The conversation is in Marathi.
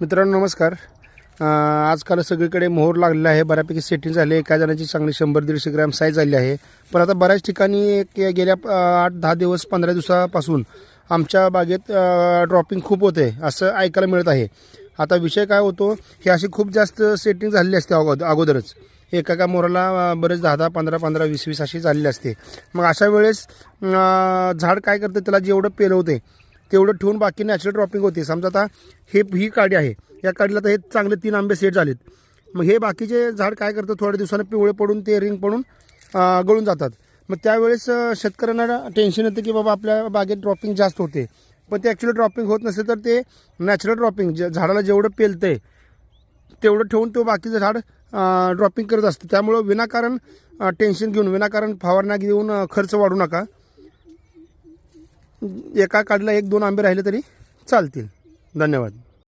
मित्रांनो नमस्कार. आजकाल सगळीकडे मोहर लागलेला आहे. बऱ्यापैकी सेटिंग झाली आहे. एका जणाची चांगली शंभर दीडशे ग्रॅम साईज झाली आहे. पण आता बऱ्याच ठिकाणी एक गेल्या आठ दहा दिवस पंधरा दिवसापासून आमच्या बागेत ड्रॉपिंग खूप होते असं ऐकायला मिळत आहे. आता विषय काय होतो हे अशी खूप जास्त सेटिंग झालेली असते अगोद अगोदरच. एका एका मोराला बरेच दहा दहा पंधरा पंधरा वीस वीस अशी झालेली असते. मग अशा वेळेस झाड काय करतं त्याला जेवढं पेलवते तेवढं ठेवून बाकी नॅचरल ड्रॉपिंग होते. समजा आता हे ही काडी आहे. या काडीला तर हे चांगले तीन आंबे सेट झालेत. मग हे बाकीचे झाड काय करतं थोड्या दिवसानं पिवळे पडून ते रिंग पडून गळून जातात. मग त्यावेळेस शेतकऱ्यांना टेन्शन येतं की बाबा आपल्या बागेत ड्रॉपिंग जास्त होते. पण ते ॲक्च्युली ड्रॉपिंग होत नसेल तर ते नॅचरल ड्रॉपिंग जे झाडाला जेवढं पेलतं आहे तेवढं ठेवून तो बाकीचं झाड ड्रॉपिंग करत असतं. त्यामुळं विनाकारण टेन्शन घेऊन विनाकारण फवारण्या घेऊन खर्च वाढू नका. एका काडीला एक दोन आंबे राहिले तरी चालतील. धन्यवाद.